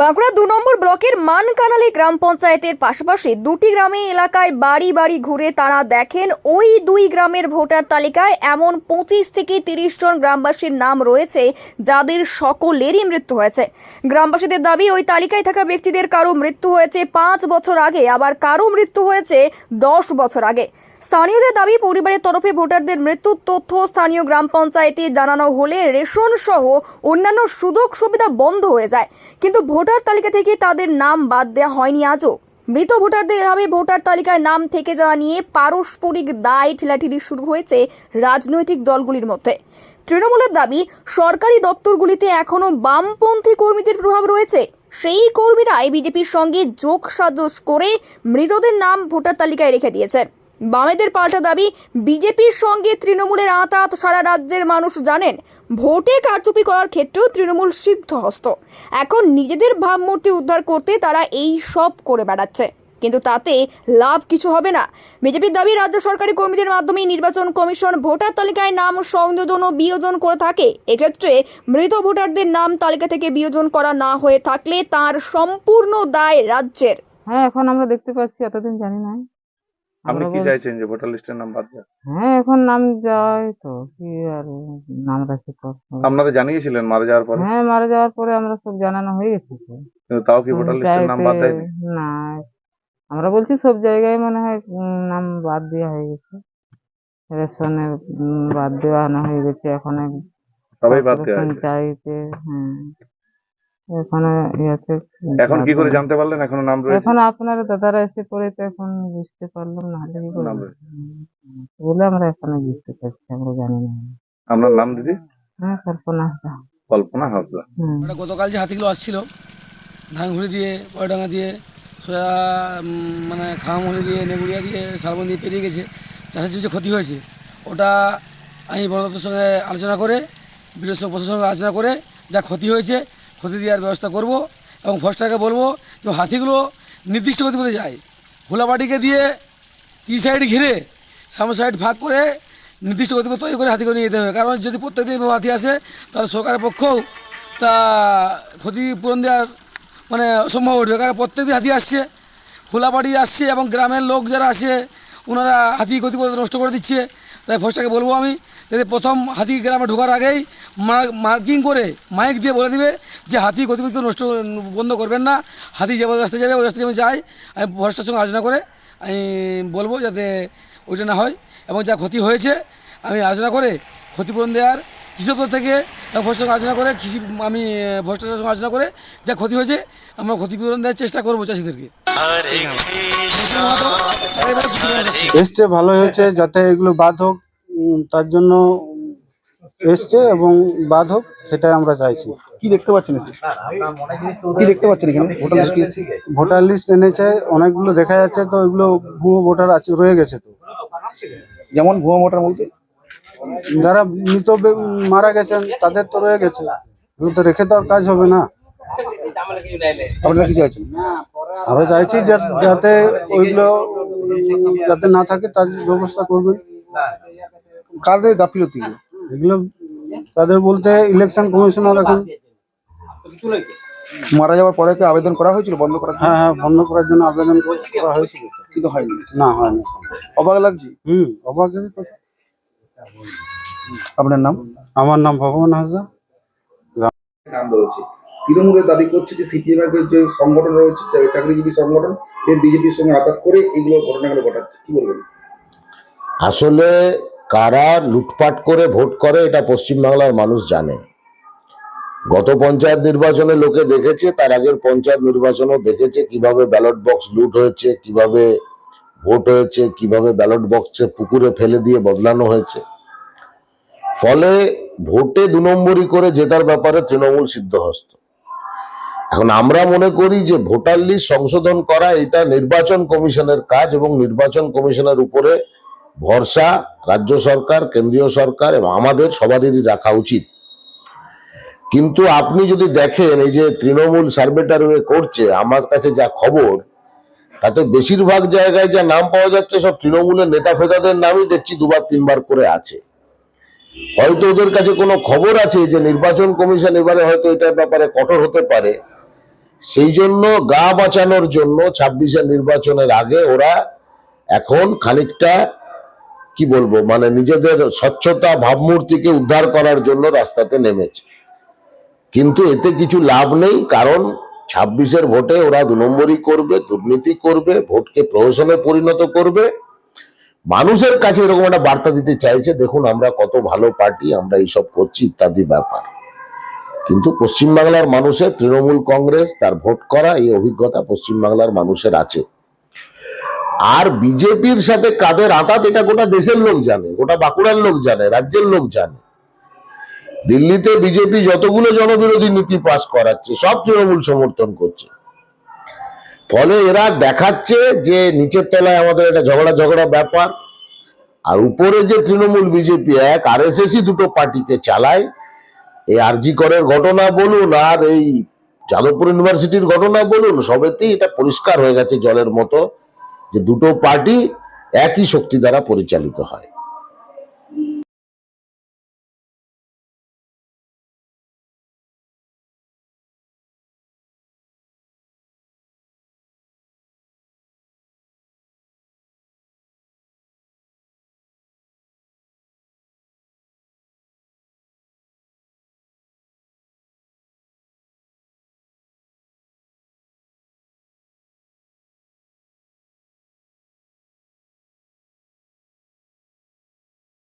বাঁকুড়া দু নম্বর ব্লকের মানকানালি গ্রাম পঞ্চায়েতের পাশাপাশি দুটি গ্রামে এলাকায় বাড়ি বাড়ি ঘুরে তারা দেখেন ওই দুই গ্রামের ভোটার তালিকায় এমন পঁচিশ থেকে তিরিশ জন গ্রামবাসীর নাম রয়েছে যাদের সকলেরই মৃত্যু হয়েছে। গ্রামবাসীদের দাবি, ওই তালিকায় থাকা ব্যক্তিদের কারও মৃত্যু হয়েছে পাঁচ বছর আগে, আবার কারও মৃত্যু হয়েছে দশ বছর আগে। স্থানীয়দের দাবি, পরিবারের তরফে ভোটারদের মৃত্যুর তথ্য স্থানীয় গ্রাম পঞ্চায়েতে জানানো হলে রেশন সহ অন্যান্য সুযোগ সুবিধা বন্ধ হয়ে যায়। কিন্তু ভোটার তালিকা থেকে তাদের নাম বাদ দেওয়া হয়নি আজও। মৃত ভোটারদের এভাবে ভোটার তালিকায় নাম থেকে যাওয়া নিয়ে পারস্পরিক দায় ঠেলাঠেলি শুরু হয়েছে রাজনৈতিক দলগুলির মধ্যে। তৃণমূলের দাবি, সরকারি দপ্তরগুলিতে এখনও বামপন্থী কর্মীদের প্রভাব রয়েছে। সেই কর্মীরাই বিজেপির সঙ্গে যোগ সাজস করে মৃতদের নাম ভোটার তালিকায় রেখে দিয়েছে। বামেদের পাল্টা দাবি, বিজেপির সঙ্গে তৃণমূলের আঁতাত সারা রাজ্যের মানুষ জানেন, ভোটে কারচুপি করার ক্ষেত্রেও তৃণমূল সিদ্ধহস্ত। এখন নিজেদের ভাবমূর্তি উদ্ধার করতে তারা এই সব করে বেড়াচ্ছে। কিন্তু তাতে লাভ কিছু হবে না। বিজেপির দাবি, রাজ্য সরকারি কর্মীদের মাধ্যমে নির্বাচন কমিশন ভোটার তালিকায় নাম সংযোজন ও বিয়োজন করে থাকে। এক্ষেত্রে মৃত ভোটারদের নাম তালিকা থেকে বিয়োজন করা না হয়ে থাকলে তার সম্পূর্ণ দায় রাজ্যের। হ্যাঁ এখন আমরা দেখতে পাচ্ছি, এতদিন জানি না আপনি কি চাইছেন যে ভোটার লিস্টের নাম বাদ দেওয়া হ্যাঁ এখন নাম যায় তো কি আর নাম রাখি তো? আপনারা জানিয়েছিলেন মারা যাওয়ার পরে? হ্যাঁ মারা যাওয়ার পরে আমরা সব জানানো হয়ে গেছে তো। কিন্তু তাও কি ভোটার লিস্টের নাম বাদ দেয়নি? না আমরা বলছি সব জায়গায় মনে হয় নাম বাদ দেওয়া হয়ে গেছে। রেশনের বাদ দেওয়ানো হয়ে গেছে এখন সবাই বাদ দেওয়া হ্যাঁ। এখানে ইয়েতে এখন কি করে জানতে পারলেন? এখনও নাম রয়েছে? এখন আপনার দাদারা এসে পরে তো এখন বুঝতে পারলাম না হলে কি করে নাম বলে আমরা এখনও বুঝতে পারছি আমরা জানি না। আপনার নাম দিদি? হ্যাঁ কল্পনা হাসদা। কল্পনা হাসদা। ওটা গতকাল যে হাতিগুলো আসছিল ধানঘুড়ি দিয়ে পয়ডাঙ্গা দিয়ে সোজা মানে খামামুড়ি দিয়ে নেগুড়িয়া দিয়ে শালবন দিয়ে পেরিয়ে গেছে চাষের জমি যে ক্ষতি হয়েছে ওটা আমি বন দপ্তরের সঙ্গে আলোচনা করে বিরোধী প্রশাসনের সঙ্গে আলোচনা করে যা ক্ষতি হয়েছে ক্ষতি দেওয়ার ব্যবস্থা করব এবং ফরেস্টারকে বলব যে হাতিগুলো নির্দিষ্ট গতিপথে যায়। হোলাবাটিকে দিয়ে তিন সাইড ঘিরে সামনে সাইড ভাগ করে নির্দিষ্ট গতিপথ তৈরি করে হাতিকে নিয়ে যেতে হবে। কারণ যদি প্রত্যেক দিন হাতি আসে, তাহলে সরকারের পক্ষও তা ক্ষতিপূরণ দেওয়ার মানে অসম্ভব উঠবে। কারণ প্রত্যেক দিন হাতি আসছে, হোলাবাড়ি আসছে এবং গ্রামের লোক যারা আসে, ওনারা হাতি গতিপথ নষ্ট করে দিচ্ছে। তাই ফরেস্টারকে বলব আমি যাতে প্রথম হাতি গ্রামে ঢোকার আগেই মার্কিং করে মাইক দিয়ে বলে দিবে যে হাতি গতিপথ নষ্ট বন্ধ করবেন না হাতি যে রাস্তায় যাবে ওই রাস্তায় আমি যাই আমি ফরেস্টার সঙ্গে আলোচনা করে আমি বলব যাতে ওইটা না হয় এবং যা ক্ষতি হয়েছে আমি আলোচনা করে ক্ষতিপূরণ দেওয়ার কৃষি দপ্তর থেকে ফরেস্টার সঙ্গে আলোচনা করে কৃষি আমি ফরেস্টারের সঙ্গে আলোচনা করে যা ক্ষতি হয়েছে আমরা ক্ষতিপূরণ দেওয়ার চেষ্টা করব চাষিদেরকে। এসছে ভালো হয়েছে যাতে এগুলো বাদ হোক। তার জন্য এসছে এবং বাদ হোক সেটাই আমরা চাইছি। কি দেখতে পাচ্ছেন? কি দেখতে পাচ্ছেন এখানে? ভোটার লিস্ট ভোটার লিস্ট এনেছে অনেকগুলো দেখা যাচ্ছে তো ওইগুলো ভুয়ো ভোটার আছে রয়ে গেছে তো। যেমন ভুয়ো ভোটার বলতে? যারা মৃত মারা গেছেন তাদের তো রয়ে গেছে। তো রেখে তো আর কাজ হবে না। আপনারা কি চাইছেন? আমরা চাইছি যাতে ওইগুলো যাতে না থাকে তার ব্যবস্থা করবেন। কাদের গাফিলতি? এগুলো? এগুলো তাদের বলতে ইলেকশন কমিশনার এখন মারা যাওয়ার পরে কি আবেদন করা হয়েছিল? বন্ধ করার হ্যাঁ হ্যাঁ বন্ধ করার জন্য আবেদন করা হয়েছিল। কিন্তু হয়নি? না হয়নি। অবাক লাগছে? হুম অবাকের কথা আপনার নাম? আমার নাম ভগবান হাজরা। নাম রয়েছে। তৃণমূলের দাবি করছে যে সিপিএম এর যে সংগঠন রয়েছে চাকরিজীবী সংগঠন এবং বিজেপির সঙ্গে আঘাত করে এইগুলো ঘটনাগুলো ঘটাচ্ছে। কি বলবেন? আসলে কারা লুটপাট করে ভোট করে এটা পশ্চিমবাংলার মানুষ জানে। গত পঞ্চায়েত নির্বাচনে লোকে দেখেছে, তার আগের পঞ্চায়েত নির্বাচনও দেখেছে কীভাবে ব্যালট বক্স লুট হয়েছে, কীভাবে ভোট হয়েছে, কীভাবে ব্যালট বক্সে পুকুরে ফেলে দিয়ে বদলানো হয়েছে। ফলে ভোটে দু নম্বরই করে জেতার ব্যাপারে তৃণমূল সিদ্ধহস্ত। এখন আমরা মনে করি যে ভোটার লিস্ট সংশোধন করা, এটা নির্বাচন কমিশনের কাজ এবং নির্বাচন কমিশনের উপরে ভরসা রাজ্য সরকার, কেন্দ্রীয় সরকার এবং আমাদের সবারই রাখা উচিত। কিন্তু আপনি যদি দেখেন এই যে তৃণমূল সার্ভেটার হয়ে করছে, আমার কাছে যা খবর, তাতে বেশিরভাগ জায়গায় যা নাম পাওয়া যাচ্ছে সব তৃণমূলের নেতা ফেতাদের নামই দেখছি দুবার, তিনবার করে আছে। হয়তো ওদের কাছে কোনো খবর আছে যে নির্বাচন কমিশন এবারে হয়তো এটার ব্যাপারে কঠোর হতে পারে। সেই জন্য গা বাঁচানোর জন্য ছাব্বিশের নির্বাচনের আগে ওরা এখন খানিকটা কি বলব? মানে নিজেদের স্বচ্ছতা, ভাবমূর্তিকে উদ্ধার করার জন্য রাস্তাতে নেমেছে। কিন্তু এতে কিছু লাভ নেই, কারণ ছাব্বিশের ভোটে ওরা দু নম্বরই করবে, দুর্নীতি করবে, ভোটকে প্রহসনে পরিণত করবে। মানুষের কাছে এরকম একটা বার্তা দিতে চাইছে, দেখুন আমরা কত ভালো পার্টি, আমরা এইসব করছি ইত্যাদি ব্যাপার। কিন্তু পশ্চিমবাংলার মানুষের, তৃণমূল কংগ্রেস, তার ভোট করা, এই অভিজ্ঞতা পশ্চিমবাংলার মানুষের আছে। আর বিজেপির সাথে কাদের আঘাত এটা গোটা দেশের লোক জানে, গোটা বাঁকুড়ার লোক জানে, রাজ্যের লোক জানে। দিল্লিতে বিজেপি যতগুলো জনবিরোধী নীতি পাস করাচ্ছে, সব তৃণমূল সমর্থন করছে। ফলে এরা দেখাচ্ছে যে নিচের তলায় আমাদের একটা ঝগড়া ঝগড়া ব্যাপার, আর উপরে যে তৃণমূল বিজেপি এক আর এস দুটো পার্টিকে চালায়, এই আরজি করের ঘটনা বলুন, আর এই যাদবপুর ইউনিভার্সিটির ঘটনা বলুন, সবেতেই এটা পরিষ্কার হয়ে গেছে জলের মতো। যে দুটো পার্টি একই শক্তি দ্বারা পরিচালিত হয়।